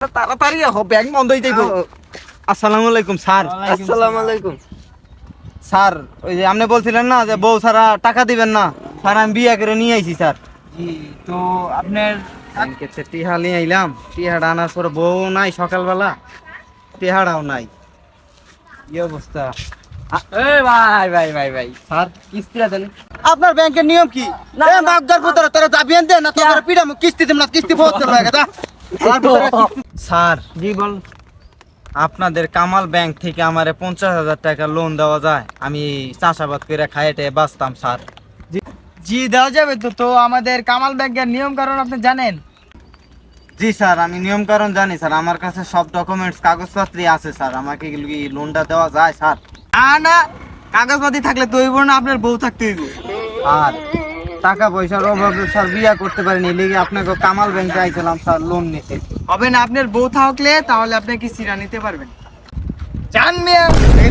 তাড়াতাড়ি আহ ব্যাংক বন্ধ হয়ে যাইব। আসসালামু আলাইকুম স্যার। আসসালামু আলাইকুম। স্যার ওই যে আপনি বলছিলেন না যে বউ সারা টাকা দিবেন না। স্যার আমি বিয়ে করে নিয়ে আইছি স্যার। জি তো আপনার ব্যাংকেতে টিহা নিয়ে আইলাম। টিহাটা আনার পরে বউ নাই সকালবেলা। টিহাটাও নাই। কি অবস্থা? ভাই ভাই ভাই ভাই। স্যার কিস্তিটা দেন আপনার ব্যাংকের নিয়ম কি? না, না, যাবিয়েন না। তোরা পিড়াম কিস্তি দিম না কিস্তি তোর লাগে দা স্যার জি বল। আপনাদের কামাল ব্যাংক থেকে আমারে পঞ্চাশ হাজার টাকা লোন দেওয়া যায়। আমি চাষাবাদ করে খাইটে বাঁচতাম স্যার। জি দেওয়া যাবে তো। তো আমাদের কামাল ব্যাংকের নিয়ম কারণ আপনি জানেন? জি স্যার আমি নিয়ম কারণ জানি স্যার। আমার কাছে সব ডকুমেন্টস কাগজপত্রই আছে স্যার। আমাকে কি লোনটা দেওয়া যায় স্যার? আর না কাগজপাতি থাকলে তো হইব না আপনার বউ থাকতে হইব। আর টাকা পয়সার অভাবে স্যার বিয়া করতে পারিনি লেগে আপনাকে কামাল ব্যাংকে আইছিলাম স্যার লোন নিতে। হবে না আপনার বউ থাকলে তাহলে আপনি কিস্তিটা নিতে পারবেন? জান মিয়া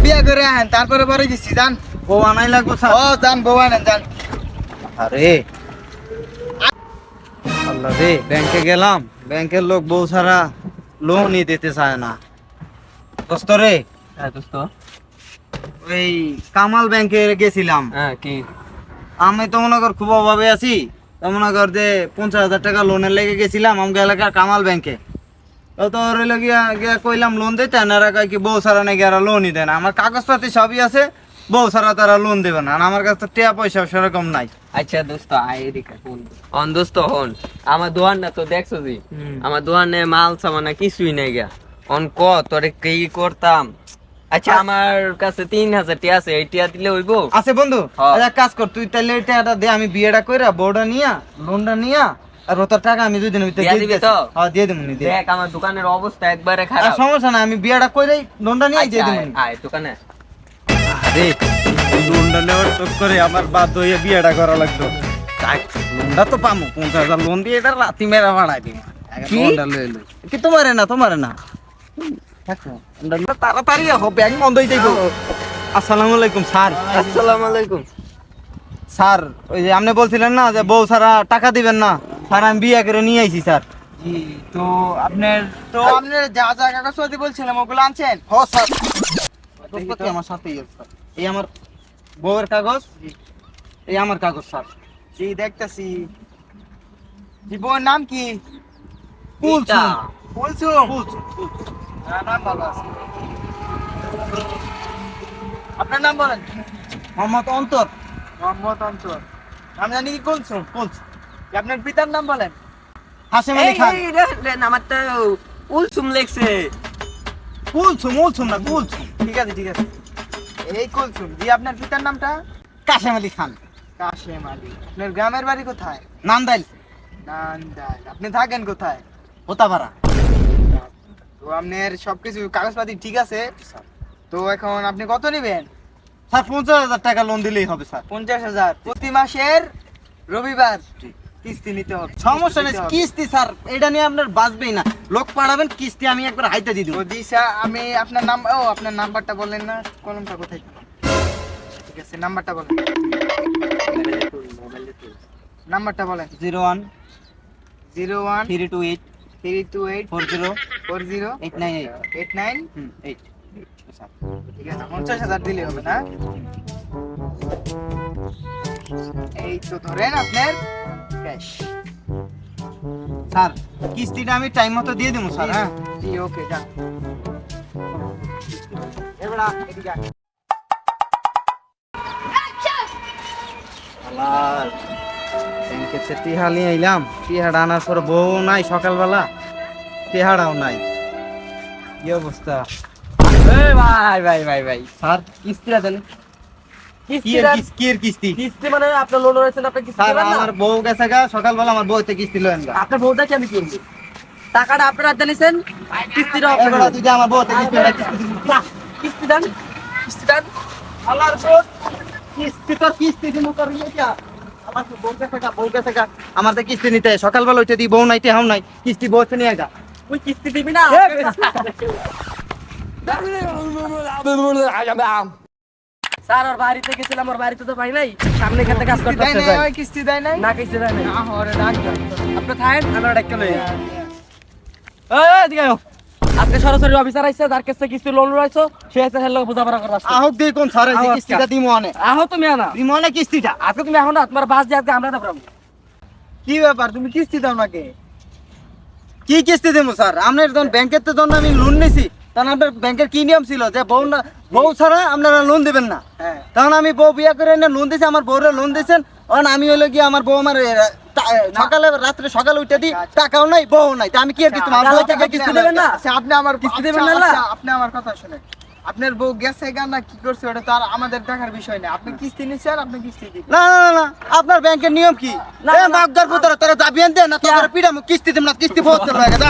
বিয়া করে আহেন তারপরে পরে কিস্তি জান বউ আনাই লাগবো স্যার। ও জান বউ আনেন জান আরে। আল্লাহ রে ব্যাংকে গেলাম। ব্যাংকের লোক বউ ছাড়া লোনই দিতে চায় না। দোস্ত রে। হ্যাঁ দোস্ত। ওই কামাল ব্যাংকে গেছিলাম। হ্যাঁ কি? আমি তো মনে কর খুব অভাবে আছি। তো মনে কর যে পঞ্চাশ হাজার টাকা লোনের লেগে গেছিলাম আমাকে এলাকার কামাল ব্যাংকে তো রইল গিয়া গিয়া কইলাম লোন দিতে না কয় কি বউ সারা নাকি এরা লোনই দেয় না। আমার কাগজপাতি সবই আছে বউ ছাড়া তারা লোন দেবে না। আর আমার কাছে তো টিয়া পয়সা সেরকম নাই। আচ্ছা দোস্ত আয় এদিকে হন অন দোস্ত হন। আমার দোয়ানটা তো দেখছ জি? আমার দোয়ানে মাল সামানা কিছুই নাই গা অন ক তোরে কি করতাম? আচ্ছা আমার কাছে তিন হাজার টিয়া আছে এই টিয়া দিলে হইব? আছে বন্ধু। আচ্ছা কাজ কর তুই তাহলে এই টাকাটা দে আমি বিয়েটা কইরা বউটা নিয়া লোনটা নিয়া আর তোর টাকা আমি দুই দিনের ভিতরে দিয়ে দিবি তো? হ্যাঁ দিয়ে দেবো দে দেখ আমার দোকানের অবস্থা একবারে আর খারাপ। সমস্যা না আমি বিয়েটা কইরাই লোনটা নিয়ে দিয়ে দেবো আয়, দোকানে। আরে লোনটা নেওয়ার চক্করে আমার বাধ্য হয়ে বিয়েটা করা লাগতো। তাই, লোনটা তো পামু পঞ্চাশ হাজার লোন দিয়ে এটা রাতি মেরা ভাড়াই দিই কি তোমারে না তোমারে না? তাড়াতাড়ি ব্যাংক বন্ধ হয়ে যাইব। আসসালামু আলাইকুম স্যার। আসসালামু আলাইকুম। স্যার ওই যে আপনি বলছিলেন না যে বউ সারা টাকা দিবেন না। স্যার আমি বিয়ে করে নিয়ে আইছি স্যার। জি তো আপনার তো আপনার যা যা কাগজপাতি বলছিলাম ওগুলো আনছেন? হ স্যার। দোস্ত আমার সাথেই আছে স্যার। এই আমার বউয়ের কাগজ এই আমার কাগজ স্যার। জি দেখতেছি। জি বউয়ের নাম কি? কুলসুম। কুলসুম কুলসুম। নাম ভালো আছে। আপনার নাম বলেন? মোহাম্মদ অন্তর। মোহাম্মদ অন্তর। নাম জানি কি কুলসুম কুলসুম আপনার পিতার নাম বলেন? হাসিম আলী খান। আমার তো উলসুম লেখছে। কুলসুম উলসুম না কুলসুম। ঠিক আছে ঠিক আছে। এই কুলসুম জি আপনার পিতার নামটা? কাশেম আলী খান। কাশেম আলী। আপনার গ্রামের বাড়ি কোথায়? নান্দাইল। নান্দাইল। আপনি থাকেন কোথায়? হোতাপাড়া আপনার সবকিছু কাগজপাতি ঠিক আছে? তো এখন আপনি কত নেবেন? স্যার পঞ্চাশ হাজার টাকা লোন দিলেই হবে স্যার। পঞ্চাশ হাজার। প্রতি মাসের রবিবার কিস্তি নিতে হবে। সমস্যা নেই কিস্তি স্যার এটা নিয়ে আপনার বাঁচবেই না। লোক পাঠাবেন কিস্তি আমি একবার হাইতে দিয়ে দেবো। জি স্যার আমি আপনার নাম ও আপনার নাম্বারটা বললেন না কলমটা কোথায়? ঠিক আছে নাম্বারটা বলেন। নাম্বারটা বলেন। Zero one zero one three two eight three two eight four zero four zero? Eight nine eight. Eight nine eight. ঠিক আছে পঞ্চাশ হাজার দিলে হবে না? এই তো ধরেন আপনার ক্যাশ। স্যার কিস্তিটা আমি টাইম মতো দিয়ে দেবো স্যার হ্যাঁ? জি ওকে এবার এদিকে। টিহা নিয়ে আইলাম। আনার পর বউ নাই সকালবেলা। টিহাটাও নাই। কি অবস্থা? ভাই ভাই ভাই ভাই। স্যার? কিস্তিটা দেন মানে আমার বউ কিস্তি টাকাটা আপনার কিস্তিটা যে আমার দেন কিস্তি দেন। আল্লাহর কিস্তি কিস্তি দিমু তোর ইয়ে আমার বউ বউ। কিস্তি নিতে। সকালবেলা উঠে দিই বউ নাই টেহাও নাই। কিস্তি বউতে নিয়ে গা। কিস্তি দিবি না স্যার ওর বাড়িতে গেছিলাম ওর বাড়িতে তো পাই নাই। সামনে খেতে কাজ করতে দেয় নাই, কিস্তি দেয় নাই? না কিস্তি দেয় নাই। না ডাক আপনি থাকেন আমরা ডাক্তার লই এই এদিকে আয়। আজকে সরাসরি অফিসার আইছে যার কাছে কিস্তি লোন রয়েছে সে আছে হেল বুঝাপড়া করার রাস্তা। আহক কোন স্যার আহক কিস্তিটা দিমো অনে আহো তুমি আনা। দিমো অনে কিস্তিটা? আজকে তুমি এখন না তোমার বাস দিয়ে আজকে আমরা দেবো কি ব্যাপার তুমি কিস্তি দাও নাকি? কি কিস্তি দেবো স্যার? আপনার যখন ব্যাংকের তো যখন আমি লোন নিছি। তখন আপনার ব্যাংকের কি নিয়ম ছিল? যে বউ না বউ ছাড়া আপনারা লোন দেবেন না। কারণ তখন আমি বউ বিয়া করে এনে লোন দিয়েছি আমার বউরা লোন দিয়েছেন কারণ আমি হলো গিয়ে আমার বউ আমার সকালে রাত্রে সকালে উঠে দিই টাকাও নাই বউ নাই। তা আমি কি আর দেবেন না? আচ্ছা, আপনি আমার কিস্তি আচ্ছা, দেবেন না, আচ্ছা, না? আপনি আমার কথা শুনেন। আপনার বউ গেছে গা না কি করছে ওটা তো আর আমাদের দেখার বিষয় না। আপনি কিস্তি নিচ্ছেন আপনি কিস্তি দিবেন। না না না, না আপনার ব্যাংকের নিয়ম কি? না, মাগদার পুত্র তোরা দাবি আনতে না তোরা পিড়া কিস্তি দেব না কিস্তি বহুত করে দা